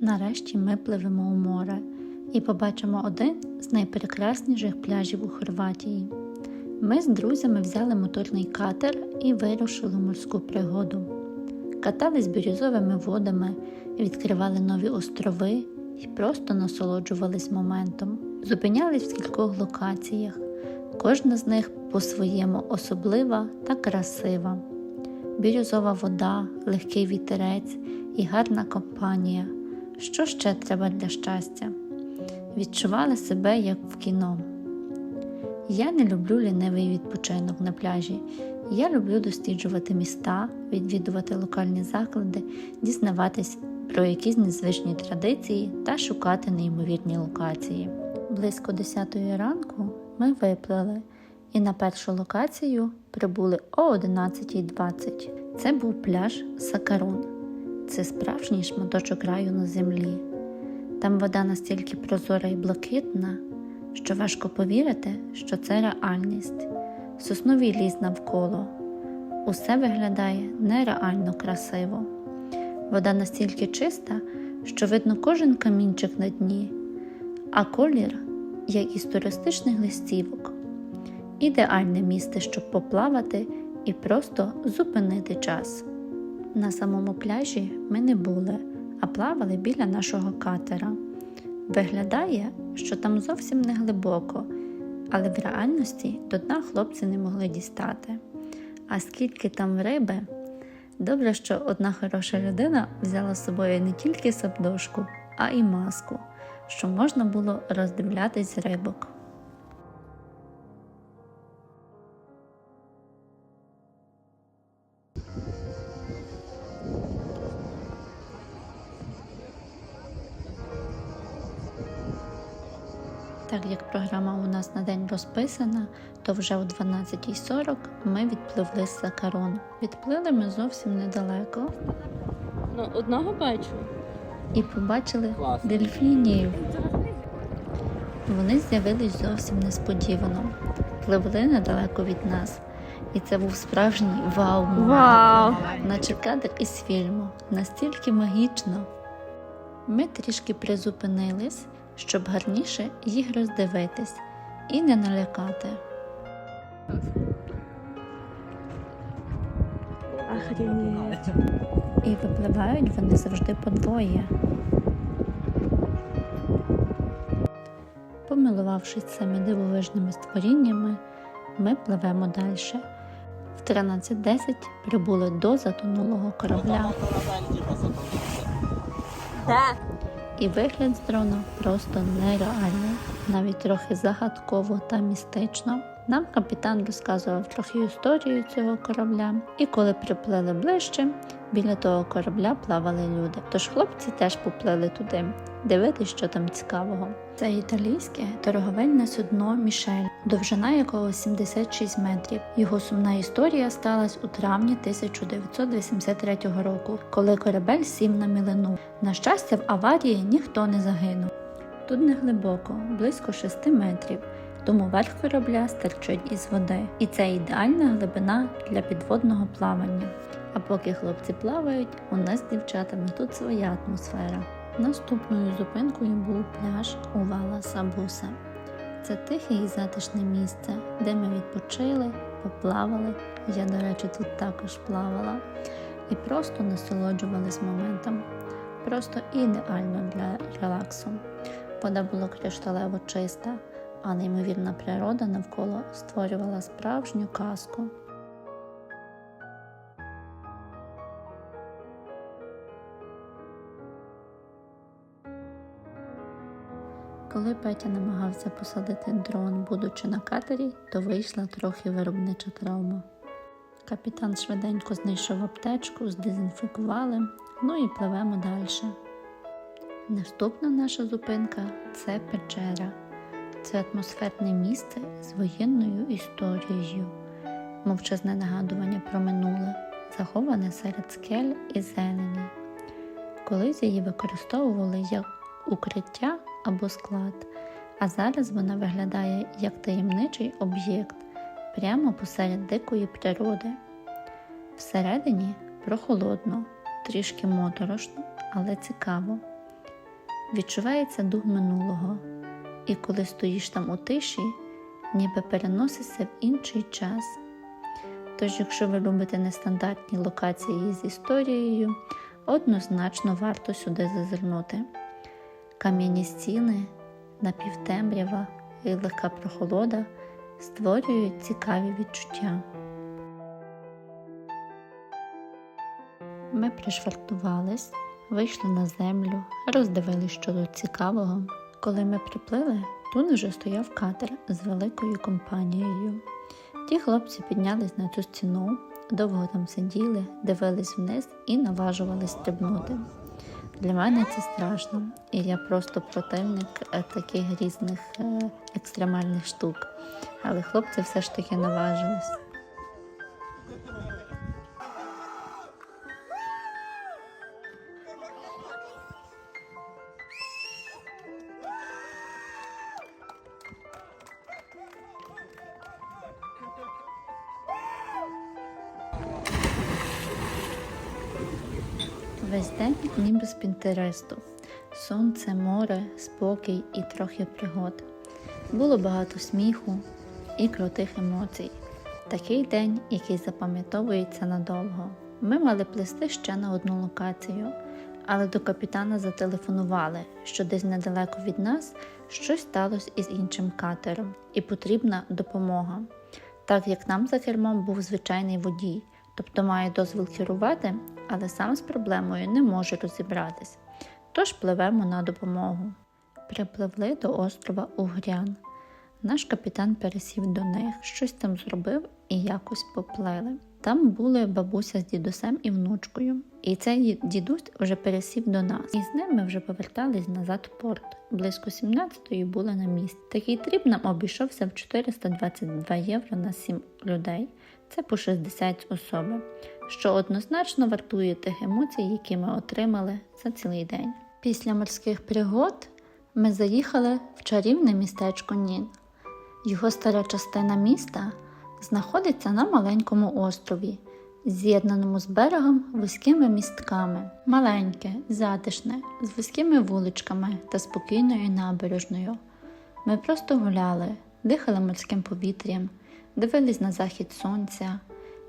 Нарешті ми пливемо у море і побачимо один з найпрекрасніших пляжів у Хорватії. Ми з друзями взяли моторний катер і вирушили морську пригоду. Катались бірюзовими водами, відкривали нові острови і просто насолоджувались моментом. Зупинялись в кількох локаціях, кожна з них по-своєму особлива та красива. Бірюзова вода, легкий вітерець і гарна компанія. Що ще треба для щастя? Відчували себе як в кіно. Я не люблю лінивий відпочинок на пляжі. Я люблю досліджувати міста, відвідувати локальні заклади, дізнаватись про якісь незвичні традиції та шукати неймовірні локації. Близько 10 ранку ми виплили і на першу локацію прибули о 11.20. Це був пляж Сакарун. Це справжній шматочок раю на землі. Там вода настільки прозора і блакитна, що важко повірити, що це реальність. Сосновий ліс навколо. Усе виглядає нереально красиво. Вода настільки чиста, що видно кожен камінчик на дні, а колір, як із туристичних листівок. Ідеальне місце, щоб поплавати і просто зупинити час. На самому пляжі ми не були, а плавали біля нашого катера. Виглядає, що там зовсім не глибоко, але в реальності до дна хлопці не могли дістати. А скільки там риби, добре, що одна хороша людина взяла з собою не тільки сапдошку, а й маску, щоб можна було роздивлятись рибок. Так як програма у нас на день розписана, то вже о 12.40 ми відпливли з Сакарон. Відплили ми зовсім недалеко Ну, одного бачу. і побачили Класно. дельфінів. Вони з'явились зовсім несподівано, пливли недалеко від нас. І це був справжній вау Вау! наче кадр із фільму, настільки магічно. Ми трішки призупинились, щоб гарніше їх роздивитись і не налякати. Охренеть. І випливають вони завжди подвоє. Помилувавшись цими дивовижними створіннями, ми пливемо далі. В 13.10 прибули до затонулого корабля. І вигляд з дрона просто нереальний, навіть трохи загадково та містично. Нам капітан розказував трохи історію цього корабля, і коли приплили ближче, біля того корабля плавали люди. Тож хлопці теж поплили туди, дивитись, що там цікавого. Це італійське торговельне судно Мішель, довжина якого 76 метрів. Його сумна історія сталася у травні 1983 року, коли корабель сів на мілину. На щастя, в аварії ніхто не загинув. Тут не глибоко, близько 6 метрів, тому верх корабля стирчить із води, і це ідеальна глибина для підводного плавання. А поки хлопці плавають, у нас з дівчатами тут своя атмосфера. Наступною зупинкою був пляж Увала Сабуса. Це тихе і затишне місце, де ми відпочили, поплавали. Я, до речі, тут також плавала і просто насолоджувались моментом. Просто ідеально для релаксу. Вода була кришталево чиста, а неймовірна природа навколо створювала справжню казку. Коли Петя намагався посадити дрон, будучи на катері, то вийшла трохи виробнича травма. Капітан швиденько знайшов аптечку, здезінфікували, ну і пливемо далі. Наступна наша зупинка це печера. Це атмосферне місце з воєнною історією, мовчазне нагадування про минуле, заховане серед скель і зелені. Колись її використовували як укриття або склад, а зараз вона виглядає як таємничий об'єкт прямо посеред дикої природи. Всередині прохолодно, трішки моторошно, але цікаво. відчувається дух минулого, і коли стоїш там у тиші, ніби переносишся в інший час. Тож, якщо ви любите нестандартні локації з історією, однозначно варто сюди зазирнути. Кам'яні стіни, напівтемрява і легка прохолода створюють цікаві відчуття. Ми пришвартувались, вийшли на землю, роздивились, що тут цікавого. Коли ми приплили, тут уже стояв катер з великою компанією. Ті хлопці піднялись на цю стіну, довго там сиділи, дивились вниз і наважувались стрибнути. Для мене це страшно, і я просто противник е, таких різних е, екстремальних штук. Але хлопці все ж таки наважились. Весь день ніби з Пінтересту. Сонце, море, спокій і трохи пригод. Було багато сміху і крутих емоцій. Такий день, який запам'ятовується надовго. Ми мали плисти ще на одну локацію, але до капітана зателефонували, що десь недалеко від нас щось сталося із іншим катером, і потрібна допомога. Так як нам за кермом був звичайний водій, тобто має дозвіл керувати, але сам з проблемою не може розібратись. Тож пливемо на допомогу. Припливли до острова Угрян. Наш капітан пересів до них, щось там зробив і якось поплили. Там були бабуся з дідусем і внучкою. І цей дідусь вже пересів до нас. І з ним ми вже повертались назад в порт. Близько 17-ї були на місці. Такий тріп нам обійшовся в 422 євро на 7 людей. Це по 60 особи, що однозначно вартує тих емоцій, які ми отримали за цілий день. Після морських пригод ми заїхали в чарівне містечко Нін. Його стара частина міста знаходиться на маленькому острові, з'єднаному з берегом вузькими містками. Маленьке, затишне, з вузькими вуличками та спокійною набережною. Ми просто гуляли, дихали морським повітрям, дивились на захід сонця,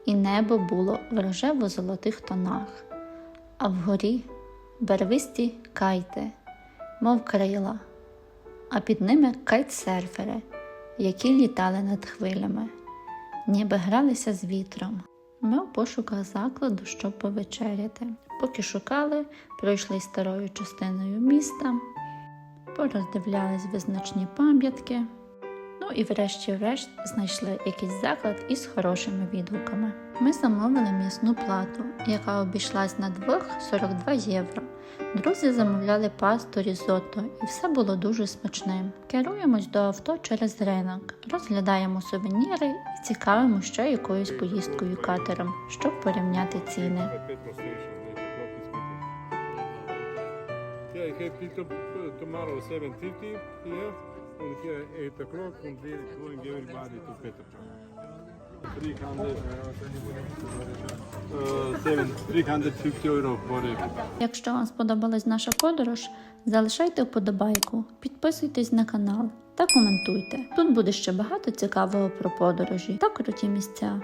і небо було в рожево-золотих тонах, а вгорі барвисті кайти, мов крила, а під ними кайтсерфери, які літали над хвилями, ніби гралися з вітром. Ми у пошуках закладу, щоб повечеряти. Поки шукали, пройшли старою частиною міста, пороздивлялись визначні пам'ятки. Ну і врешті-решт знайшли якийсь заклад із хорошими відгуками. Ми замовили м'ясну плату, яка обійшлась на двох 42 євро. Друзі замовляли пасту різотто, і все було дуже смачним. Керуємось до авто через ринок, розглядаємо сувеніри і цікавимо ще якоюсь поїздкою катером, щоб порівняти ціни. here, and here 8 o'clock, and we're going everybody to euro for. Якщо вам сподобалась наша подорож, залишайте вподобайку, підписуйтесь на канал та коментуйте. Тут буде ще багато цікавого про подорожі та круті місця.